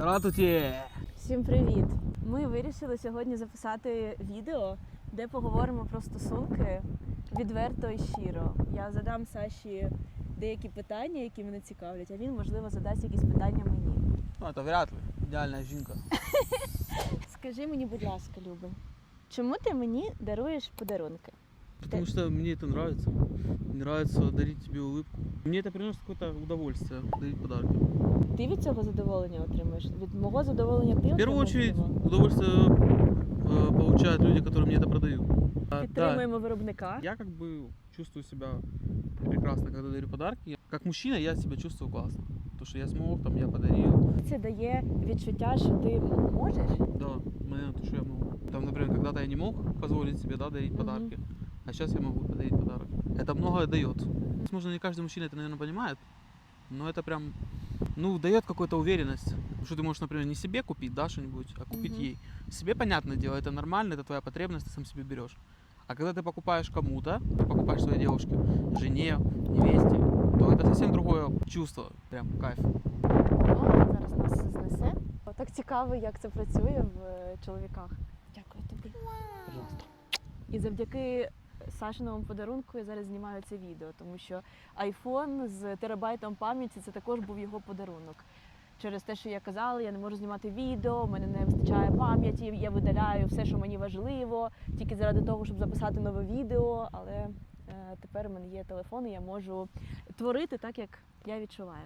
Здравствуйте! Всім привіт! Ми вирішили сьогодні записати відео, де поговоримо про стосунки відверто і щиро. Я задам Саші деякі питання, які мене цікавлять, а він, можливо, задасть якісь питання мені. Ну, это вряд ли. Идеальная жінка. Скажи мені, будь ласка, Любе, чому ти мені даруєш подарунки? Потому что мне это нравится. Мне нравится дарить тебе улыбку. Мне это приносит какое-то удовольствие, дарить подарки. Ти від цього задоволення отримуєш? Від мого задоволення ти В первую отримуєш очередь, від цього? удовольствие э, получают люди, которые мне это продают. А, да, Підтримуємо виробника. я как бы чувствую себя прекрасно, когда дарю подарки. Как мужчина я себя чувствую классно. То, что я смог, там, я подарил. Це дає відчуття, що ти можеш. Да, момент, что я могу. Там, например, когда-то я не мог позволить себе да, дарить Мгм. подарки, а сейчас я могу подарить подарок. Это многое дает. Возможно, не каждый мужчина это, наверное, понимает, но это прям, ну, дает какую-то уверенность. Что ты можешь, например, не себе купить, да, что-нибудь, а купить Мгм. ей. Себе, понятное дело, это нормально, это твоя потребность, ты сам себе берешь. А когда ты покупаешь кому-то, ты покупаешь своей девушке, жене, невесте, то это совсем другое чувство, прям кайф. О, зараз нас знесе. Так цікаво, як це працює в е, чоловіках. Дякую тобі. Пожалуйста. І завдяки Сашиному подарунку я зараз знімаю це відео, тому що айфон з терабайтом пам'яті це також був його подарунок. Через те, що я казала, я не можу знімати відео, в мене не вистачає пам'яті, я видаляю все, що мені важливо, тільки заради того, щоб записати нове відео. Але е, тепер у мене є телефон, і я можу творити так, як я відчуваю.